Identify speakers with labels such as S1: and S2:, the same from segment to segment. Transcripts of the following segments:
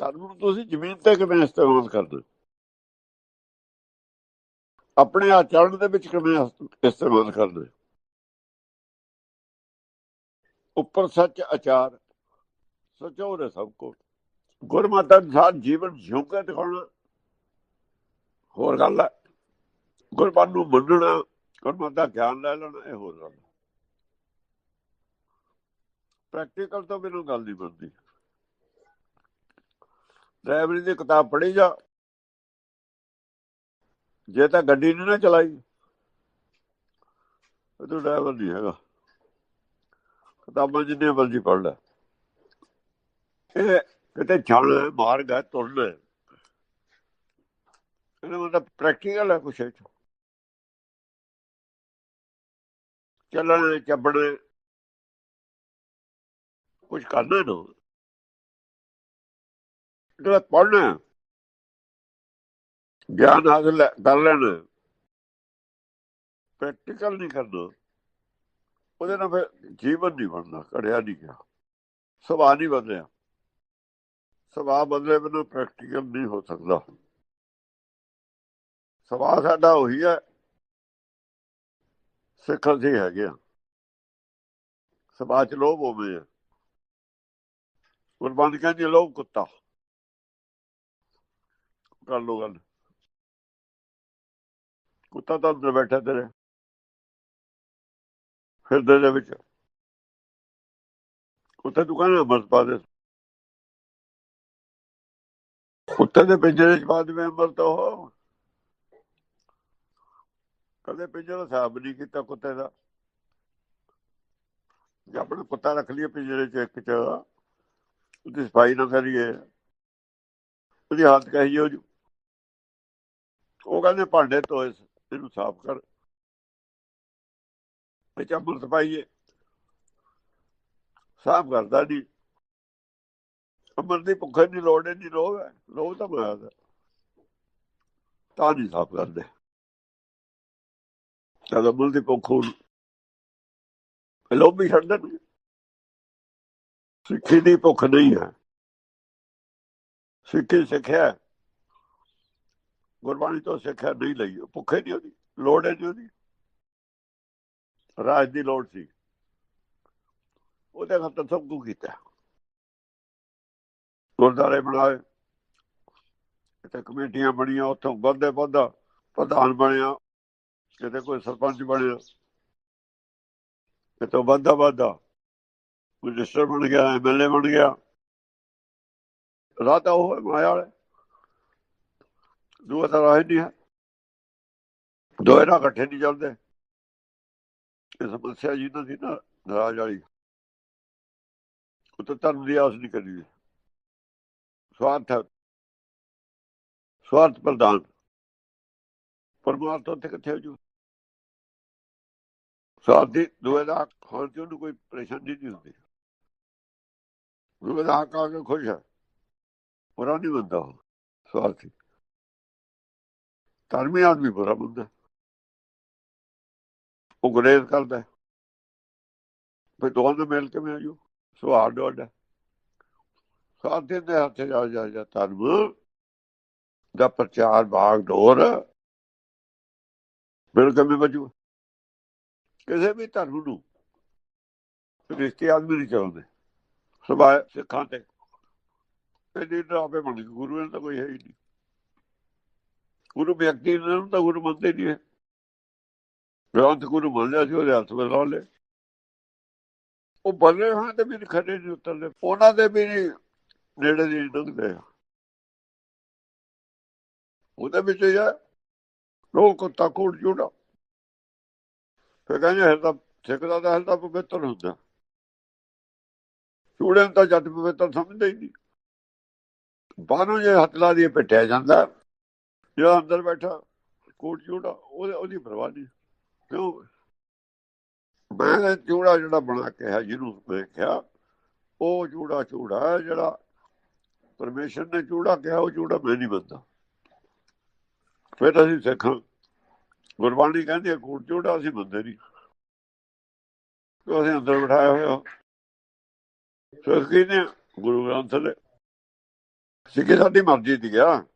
S1: ਧਰਮ ਨੂੰ ਤੁਸੀਂ ਜ਼ਮੀਨ ਤੇ ਕਿਵੇਂ ਇਸਤੇਮਾਲ ਕਰਦੇ ਆਪਣੇ ਆਚਰਣ ਦੇ ਵਿੱਚ ਕਿਵੇਂ ਇਸਤੇਮਾਲ ਕਰਦੇ ਉੱਪਰ ਸੱਚ ਆਚਾਰ, ਸਚੋਰ ਸਭ ਕੋ ਗੁਰਮਤਿ ਅਨੁਸਾਰ ਜੀਵਨ ਜਿਉਂ ਕੇ ਦਿਖਾਉਣਾ ਹੋਰ ਗੱਲ ਹੈ। ਗੁਰਬਾਣੀ ਨੂੰ ਮੰਨਣਾ, ਗੁਰਮਤਿ ਦਾ ਗਿਆਨ ਲੈ ਲੈਣਾ, ਇਹ ਹੋਰ ਗੱਲ ਪ੍ਰੈਕਟੀਕਲ ਤੋਂ ਬਿਨਾਂ ਗੱਲ ਨਹੀਂ ਬਣਦੀ। ਡਰਾਈਵਰੀ ਦੀ ਕਿਤਾਬ ਪੜ੍ਹੀ ਜਾ। ਜੇ ਤਾਂ ਗੱਡੀ ਨਹੀਂ ਨਾ ਚਲਾਈ ਉਹ ਤਾਂ ਡਰਾਈਵਰ ਨਹੀਂ ਹੈਗਾ। ਕਿਤਾਬਾਂ ਜਿੰਨੇ ਮਰਜ਼ੀ ਪੜ੍ਹ ਲੈ। ਇਹ ਕਿਤੇ ਜਾਣਾ ਮਾਰਗ ਹੈ ਤੁਰਨਾ ਇਹਦਾ ਮਤਲਬ ਪ੍ਰੈਕਟੀਕਲ ਹੈ ਕੁਛ ਇਹ 'ਚ ਚੱਲਣਾ ਕੁਝ ਕਰਨਾ ਨਾ ਜਿਹੜਾ ਪੜ੍ਹਨਾ ਗਿਆਨ ਹਾਸਲ ਕਰ ਲੈਣਾ ਪ੍ਰੈਕਟੀਕਲ ਨਹੀਂ ਕਰਨਾ। ਉਹਦੇ ਨਾਲ ਫਿਰ ਜੀਵਨ ਨਹੀਂ ਬਣਦਾ, ਘੜਿਆ ਨਹੀਂ ਗਿਆ। ਸੁਭਾਅ ਨਹੀਂ ਬਦਲਿਆ। ਸੁਭਾਅ ਬਦਲੇ ਬਿਨਾਂ ਪ੍ਰੈਕਟੀਕਲ ਨਹੀਂ ਹੋ ਸਕਦਾ। ਸੁਭਾਅ ਸਾਡਾ ਉਹੀ ਹੈ। ਸਿੱਖ ਅਸੀਂ ਹੈਗੇ ਆ। ਸੁਭਾਅ ਚ ਲੋਭ ਹੋਵੇ। ਗੁਰਬਾਣੀ ਕਹਿੰਦੀ ਲੋਭ ਕੁੱਤਾ। ਕਰ ਲੋ ਗੱਲ। ਕੁੱਤਾ ਤਾਂ ਅੰਦਰ ਬੈਠਾ ਤੇਰੇ। ਹਿਰਦੇ ਦੇ ਵਿੱਚ। ਕੁੱਤੇ ਤੂੰ ਕਹਿੰਦਾ ਅਮਰਤ ਪਾ ਦੇ। ਕੁੱਤੇ ਦੇ ਪਿੰਜਰੇ ਚ ਪਾ ਦੇਵੇਂ ਅਮਰਤ ਉਹ। ਕਦੇ ਪਿੰਜਰਾ ਸਾਫ਼ ਨਹੀਂ ਕੀਤਾ ਕੁੱਤੇ ਦਾ। ਜੇ ਆਪਣਾ ਕੁੱਤਾ ਰੱਖ ਲਈਏ ਪਿੰਜਰੇ ਚ ਇੱਕ ਚ, ਉਹਦੀ ਸਫ਼ਾਈ ਨਾ ਕਰੀਏ। ਉਹਦੀ ਹਾਲਤ ਕਹੀ ਹੋ ਜੂ ਉਹ ਕਹਿੰਦੇ ਭਾਂਡੇ ਧੋਏ ਇਹਨੂੰ ਸਾਫ਼ ਕਰ। ਵਿੱਚ ਅੰਮ੍ਰਿਤ ਪਾਈਏ ਸਾਫ਼ ਕਰਦਾ ਨਹੀਂ ਅੰਮ੍ਰਿਤ ਦੀ ਭੁੱਖ ਨਹੀਂ ਲੋੜ ਨਹੀਂ ਲੋਭ ਹੈ ਲੋਭ ਤਾਂ ਮਾਇਆ ਦਾ ਤਾਂ ਨਹੀਂ ਸਾਫ਼ ਕਰਦੇ। ਜਦ ਅੰਮ੍ਰਿਤ ਦੀ ਭੁੱਖ ਹੋਣ ਲੋਭ ਵੀ ਛੱਡ ਦੇਣਗੇ ਸਿੱਖੀ ਦੀ ਭੁੱਖ ਨਹੀਂ ਹੈ। ਸਿੱਖੀ ਸਿੱਖਿਆ ਗੁਰਬਾਣੀ ਤੋਂ ਸਿੱਖਿਆ ਨਹੀਂ ਲਈ, ਭੁੱਖੇ ਨਹੀਂ ਉਹਦੀ ਲੋੜ ਹੈ ਨਹੀਂ ਉਹਦੀ ਰਾਜ ਦੀ ਲੋੜ ਸੀ। ਉਹਦੇ ਖਾਤਰ ਸਭ ਕੁਝ ਕੀਤਾ। ਗੁਰਦਾਰੇ ਬਣਾਏ। ਕਿਤੇ ਕਮੇਟੀਆਂ ਬਣੀਆਂ, ਉੱਥੋਂ ਵੱਧੇ ਵੱਧਾ ਪ੍ਰਧਾਨ ਬਣਿਆ। ਕਿਤੇ ਕੋਈ ਸਰਪੰਚ ਬਣਿਆ। ਕਿਤੇ ਵੱਧਾ ਵੱਧਾ। ਮਿਨਿਸਟਰ ਬਣ ਗਿਆ ਐਮਐਲਏ ਬਣ ਗਿਆ। ਰਾਹ ਤਾਂ ਉਹ ਮਾਇਆ ਵਾਲੇ। ਦੂਆ ਤਾਂ ਰਾਹ ਨਹੀਂ ਹੈ। ਦੋਏ ਰਾਹ ਇਕੱਠੇ ਨਹੀਂ ਚੱਲਦੇ। ਇਹ ਸਮੱਸਿਆ ਜਿਹਨਾਂ ਦੀ ਨਾ, ਨਾਰਾਜ਼ ਵਾਲੀ। ਉਹ ਤਾਂ ਧਰਮ ਦੀ ਆਸ ਨਹੀਂ ਕਰੀ ਸਵਾਰਥ ਸਵਾਰਥ ਪ੍ਰਧਾਨ। ਪਰਮਾਤਮਾ ਉੱਥੇ ਕਿੱਥੇ ਹੋ ਜੂ ਸਵਾਰਥੀ ਦੋਏ ਦਾ ਖਾਣ ਚ ਉਹਨੂੰ ਕੋਈ ਪਰੇਸ਼ਾਨੀ ਨਹੀਂ ਹੁੰਦੀ। ਦੋਏ ਦਾ ਹੱਕ ਆ ਕੇ ਖੁਸ਼ ਹੈ। ਬੁਰਾ ਨਹੀਂ ਬੰਦਾ ਉਹ। ਸਵਾਰਥੀ। ਧਰਮੀ ਆਦਮੀ ਬੁਰਾ ਬੰਦਾ। ਉਹ ਗੁਰੇਜ਼ ਕਰਦਾ ਫਿਰ ਦੋਹਾਂ ਦੇ ਮਿਲ ਕੇ ਆਜੂ ਸੁਹਾਰ ਡੋਡਾ ਸਾਧੇ ਦੇ ਹੱਥ ਜਾ ਜਾ ਜਾ, ਧਰਮ। ਦਾ ਪ੍ਰਚਾਰ ਭਾਗ ਡੋਰ। ਬਿਲਕੁਲ ਵੀ ਬਜੂ ਕਿਸੇ ਵੀ ਧਰਮ ਨੂੰ ਰਿਸ਼ਤੇ ਆਦਮੀ ਨਹੀਂ ਚਾਹੁੰਦੇ। ਸਭਾ ਸਿੱਖਾਂ ਤੇ। ਇਹ ਲੀਡਰ ਆਪੇ ਬਣ ਗੁਰੂ ਇਹਨਾਂ ਦਾ ਕੋਈ ਹੈ ਹੀ ਨਹੀਂ। ਗੁਰੂ ਵਿਅਕਤੀ ਨੂੰ ਤਾਂ ਗੁਰੂ ਮੰਨਦੇ ਨਹੀਂ ਹੈ। ਗ੍ਰੰਥ ਗੁਰੂ ਮੰਨਿਆ ਸੀ, ਉਹਦੇ ਹੱਥ ਵਿੱਚ ਲਾ ਲਏ। ਉਹ ਬਦਲੇ ਹਾਂ ਤੇ ਵੀ ਨੀ ਖੜੇ ਨਹੀਂ ਉਤਰਦੇ। ਉਹਨਾਂ ਦੇ ਵੀ ਨੇੜੇ ਦੀ ਲੰਘਦੇ। ਉਹਦੇ ਵਿੱਚ ਇਹ ਲੋਕ ਕੁੱਤਾ ਕੋੜ ਜੁੜਾ। ਫਿਰ ਕਹਿੰਦੇ ਹਿਰਦਾ ਸਿੱਖ ਦਾ ਤਾਂ ਹਿਰਦਾ ਪਵਿੱਤਰ ਹੁੰਦਾ। ਚੂੜੇ ਨੂੰ ਤਾਂ ਜੱਟ ਪਵਿੱਤਰ ਸਮਝਦੇ ਹੀ ਨਹੀਂ ਬਾਹਰੋਂ ਜੇ ਹੱਥ ਲਾ ਦੀ ਪਿੱਟਿਆ ਜਾਂਦਾ। ਜਿਹੜਾ ਅੰਦਰ ਬੈਠਾ ਕੋਟ ਚੂੜਾ ਉਹਦੇ ਉਹਦੀ ਪਰਵਾਹ ਨਹੀਂ। ਕਿਉਂ? ਮੈਂ ਤਾਂ ਚੂੜਾ ਜਿਹੜਾ ਬਣਾ ਕੇ ਹੈ, ਜਿਹਨੂੰ ਵੇਖਿਆ ਉਹ ਚੂੜਾ ਚੂੜਾ ਹੈ, ਜਿਹੜਾ ਪਰਮੇਸ਼ਰ ਨੇ ਚੂੜਾ ਕਿਹਾ, ਉਹ ਚੂੜਾ ਮੈਂ ਨਹੀਂ ਬੰਦਾ ਫਿਰ ਅਸੀਂ ਸਿੱਖਾਂ ਗੁਰਬਾਣੀ ਕਹਿੰਦੀ ਹੈ ਕੋਟ ਚੂੜਾ ਅਸੀਂ ਬੰਦੇ ਨਹੀਂ। ਕਿਉਂ ਅਸੀਂ ਅੰਦਰ ਬਿਠਾਇਆ ਹੋਇਆ? ਸਿੱਖ ਕੀ ਨੇ? ਗੁਰੂ ਗ੍ਰੰਥ ਦੇ ਸਿੱਖੀ ਸਾਡੀ ਮਰਜ਼ੀ ਦੀ ਗਿਆ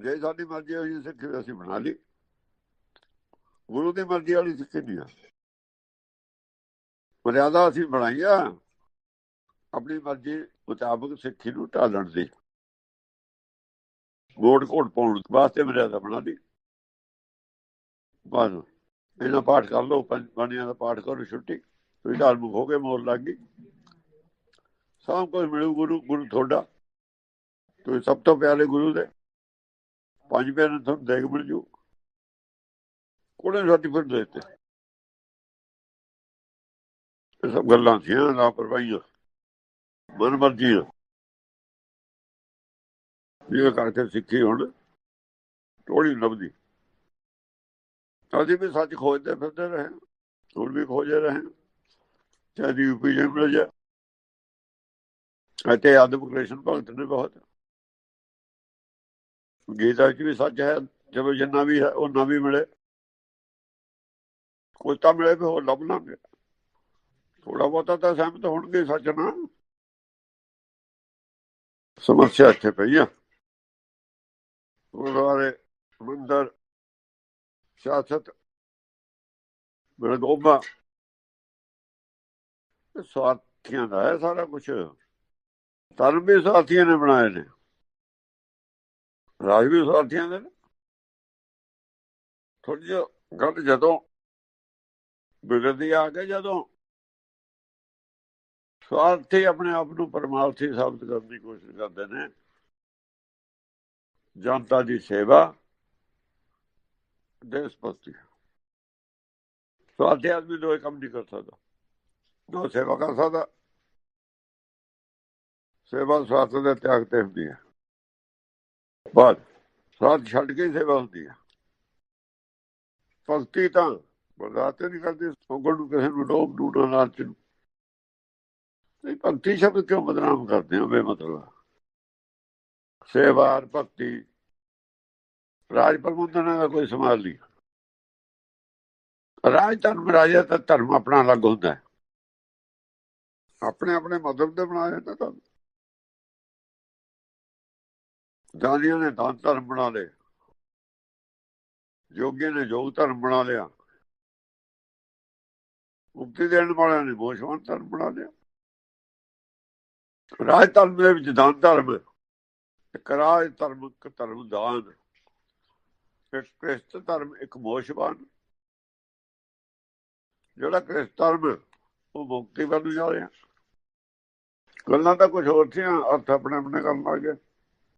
S1: ਜੇ ਸਾਡੀ ਮਰਜ਼ੀ ਹੋਈ ਸਿੱਖੀ ਅਸੀਂ ਬਣਾ ਲਈ ਗੁਰੂ ਦੀ ਮਰਜ਼ੀ ਵਾਲੀ ਸਿੱਖੀ ਨਹੀਂ ਆ। ਮਰਿਆਦਾ ਅਸੀਂ ਬਣਾਈ ਆ ਆਪਣੀ ਮਰਜ਼ੀ ਮੁਤਾਬਕ ਸਿੱਖੀ ਨੂੰ ਢਾਲਣ ਦੀ। ਗੋੜ ਕੋੜ ਪਾਉਣ ਵਾਸਤੇ ਮਰਿਆਦਾ ਬਣਾ ਲਈ। ਬਸ ਇਹਨਾਂ ਪਾਠ ਕਰ ਲਓ ਪੰਜ ਬਾਣੀਆਂ ਦਾ ਪਾਠ ਕਰੋ ਛੁੱਟੀ। ਤੁਸੀਂ ਧਾਰਮਿਕ ਹੋ ਕੇ ਮੋਰ ਲੱਗ ਗਈ। ਸਭ ਕੁਝ ਮਿਲੂ ਗੁਰੂ ਗੁਰੂ ਤੁਹਾਡਾ। ਤੁਸੀਂ ਸਭ ਤੋਂ ਪਿਆਰੇ ਗੁਰੂ ਦੇ। ਪੰਜ ਪਿਆਰੇ ਤੁਹਾਨੂੰ ਦੇਖ ਮਿਲ ਜੂ। ਕੋਲੇ ਸਰਟੀਫਿਕੇਟ ਦਿੱਤੇ। ਇਹ ਸਭ ਗੱਲਾਂ ਸੀ ਨਾ ਪਰਵਾਈਆਂ ਮਨ ਮਰਜ਼ੀ ਇਹ ਕਰਕੇ ਸਿੱਖੀ ਹੁਣ ਥੋੜੀ ਲੱਭਦੀ। ਅਸੀਂ ਵੀ ਸੱਚ ਖੋਜਦੇ ਫਿਰਦੇ ਰਹੇ, ਹੁਣ ਵੀ ਖੋਜੇ ਰਹੇ। ਚਾਹੇ ਯੂਪੀ ਜੇ ਮਿਲ ਜਾ ਅਤੇ ਆਦਮ ਕ੍ਰਿਸ਼ਨ ਭਗਤ ਨੇ ਬਹੁਤ। ਗੀਤਾ ਚ ਵੀ ਸੱਚ ਹੈ ਚਲੋ ਜਿੰਨਾ ਵੀ ਹੈ ਉਹ ਨਾ ਵੀ ਮਿਲੇ। ਕੋਈ ਤਾਂ ਮਿਲੇ ਵੀ ਹੋਰ ਲੱਭ ਲਾਂਗੇ। ਥੋੜਾ ਬਹੁਤਾ ਤਾਂ ਸਹਿਮਤ ਹੋਣਗੇ ਸੱਚ ਨਾਲ। ਸਮੱਸਿਆ ਇੱਥੇ ਪਈ ਆ। ਗੁਰਦੁਆਰੇ, ਮੰਦਰ, ਸਿਆਸਤ ਬਲਗੋਬਾ ਇਹ ਸਵਾਰਥੀਆਂ ਦਾ ਹੈ ਸਾਰਾ ਕੁਝ ਧਰਮ ਵੀ ਸਵਾਰਥੀਆਂ ਨੇ ਬਣਾਏ ਨੇ। ਰਾਜ ਵੀ ਸਵਾਰਥੀਆਂ ਦੇ ਥੋੜੀ ਜਿਹੀ ਗੱਲ ਜਦੋਂ ਵਿਗੜਦੀ ਆ ਕੇ ਜਦੋਂ ਸਵਾਰਥੀ ਆਪਣੇ ਆਪ ਨੂੰ ਪਰਮਾਰਥੀ ਸਾਬਤ ਕਰਨ ਦੀ ਕੋਸ਼ਿਸ਼ ਕਰਦੇ ਨੇ, ਜਨਤਾ ਦੀ ਸੇਵਾ ਦੇ ਭਗਤੀ ਸਵਾਰਥੀ ਆਦਮੀ ਦੋ ਕੰਮ ਨਹੀਂ ਕਰ ਸਕਦਾ। ਦੋ ਸੇਵਾ ਕਰ ਸਕਦਾ, ਸੇਵਾ ਸਵਾਰਥ ਦੇ ਤਿਆਗ ਤੇ ਹੁੰਦੀ ਹੈ ਬਾਅਦ ਸਵਾਰਥ ਛੱਡ ਕੇ ਸੇਵਾ ਹੁੰਦੀ ਹੈ ਭਗਤੀ ਤਾਂ ਬਰਦਾਸ਼ਤ ਨਹੀਂ ਕਰਦੀ, ਸੋਗਣ ਨੂੰ ਕਿਸੇ ਨੂੰ ਲੋਭ ਡੂਡਾ ਨਾਚ ਨੂੰ। ਨਹੀਂ, ਭਗਤੀ ਸ਼ਬਦ ਕਿਉਂ ਬਦਨਾਮ ਕਰਦੇ ਹੋ ਬੇ ਮਤਲਬ ਸੇਵਾਰ ਭਗਤੀ, ਰਾਜ ਪ੍ਰਬੰਧਨ ਦਾ ਕੋਈ ਸਮਾਲ ਨਹੀਂ। ਰਾਜ ਧਰਮ, ਰਾਜਾ ਤਾਂ ਧਰਮ ਆਪਣਾ ਅਲੱਗ ਹੁੰਦਾ। ਹੈ ਆਪਣੇ ਆਪਣੇ ਮਤਲਬ ਦੇ ਬਣਾਏ ਨੇ ਤਾਂ ਦਾਨੀਆਂ ਨੇ ਦਾਨ ਧਰਮ ਬਣਾ ਲਏ। ਜੋਗੀਆਂ ਨੇ ਯੋਗ ਧਰਮ ਬਣਾ ਲਿਆ। ਮੁਕਤੀ ਦੇਣ ਵਾਲਿਆਂ ਨੇ ਮੋਸ਼ਵਾਨ ਧਰਮ ਬਣਾ ਲਿਆ। ਰਾਜ ਧਰਮ ਦੇ ਵਿੱਚ ਦਾਨ ਧਰਮ, ਇੱਕ ਰਾਜ ਧਰਮ ਇੱਕ ਧਰਮ ਦਾਨ, ਇੱਕ ਕ੍ਰਿਸਤ ਧਰਮ, ਇੱਕ ਮੋਸ਼ਵਾਨ ਜਿਹੜਾ ਕ੍ਰਿਸਟ ਧਰਮ, ਉਹ ਮੁਕਤੀ ਵੱਲ ਜਾ ਰਿਹਾ। ਗੱਲਾਂ ਤਾਂ ਕੁਝ ਹੋਰ ਸੀ ਅਰਥ ਆਪਣੇ ਆਪਣੇ ਕਰਨ ਲੱਗ